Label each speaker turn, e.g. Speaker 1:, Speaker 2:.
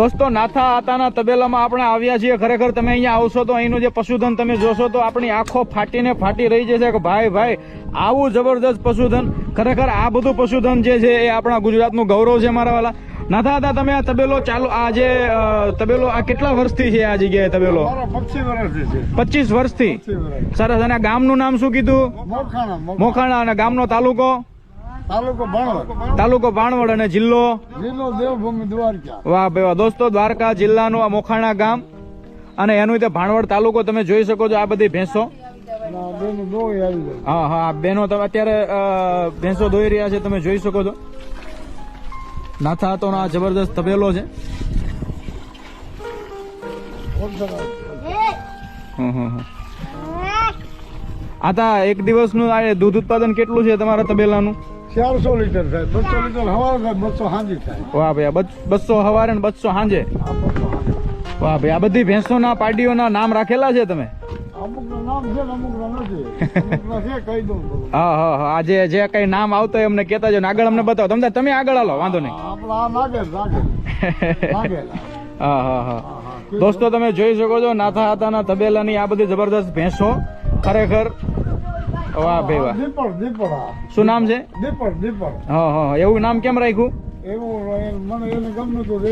Speaker 1: દોસ્તો નાથા આતાના તબેલામાં આપણે આવ્યા છીએ. ખરેખર તમે અહીંયા આવશો તો અહીંનું જે પશુધન તમે જોશો તો આપણી આંખો ફાટીને ફાટી રહી જશે કે ભાઈ ભાઈ આવું જબરદસ્ત પશુધન ખરેખર આ બધું પશુધન જે છે એ આપણા ગુજરાતનું ગૌરવ છે મારા વાલા. નાથા હતા તમે આ તબેલો ચાલુ આ જે તબેલો આ કેટલા વર્ષથી છે આ જગ્યાએ તબેલો? પચીસ વર્ષથી સરસ અને ગામનું નામ શું કીધું.
Speaker 2: મોખાણા
Speaker 1: અને ગામનો તાલુકો?
Speaker 2: તાલુકો ભણવડ
Speaker 1: અને જિલ્લો?
Speaker 2: જિલ્લો દેવભૂમિ દ્વારકા.
Speaker 1: વાહ ભાઈ દોસ્તો દ્વારકા જિલ્લાનું આ મોખાણા ગામ અને એનું તે ભાણવડ તાલુકો તમે જોઈ શકો છો આ બધી ભેંસો. હા હા બેનો તમે અત્યારે ભેંસો દોઈ રહ્યા છે તમે જોઈ શકો છો. નાથા હતો આ જબરદસ્ત તબેલો છે. હમ, હમ, હમ. આ તા એક દિવસનું આ દૂધ ઉત્પાદન કેટલું છે તમારા તબેલાનું?
Speaker 2: ચારસો લીટર થાય બસો લીટર હવારે થાય બસો હાંજે થાય.
Speaker 1: વાહ ભાઈ બસ- હવારે ને બસો
Speaker 2: હાંજી.
Speaker 1: વાહ ભાઈ આ બધી ભેંસોના પાર્ટીઓના નામ રાખેલા છે તમે?
Speaker 2: અમુકનું નામ છે ને અમુકનું નથી. અમુકના છે કહી દઉં બધું.
Speaker 1: હા હા હા આ જે કઈ નામ આવતો એમને કહેતા જો આગળ અમને બતાવો. તમે તમે આગળ હાલો વાંધો નહીં. દોસ્તો તમે જોઈ શકો છો નાથા હાથાના તબેલાની આ બધી જબરદસ્ત ભેંસો ખરેખર વાહ ભાઈ વાહ.
Speaker 2: દીપડ દીપડ
Speaker 1: શું નામ છે?
Speaker 2: દીપડ દીપડ.
Speaker 1: હા હા હા. એવું નામ કેમ રાખ્યું?
Speaker 2: એવું મને એને ગમતું હતું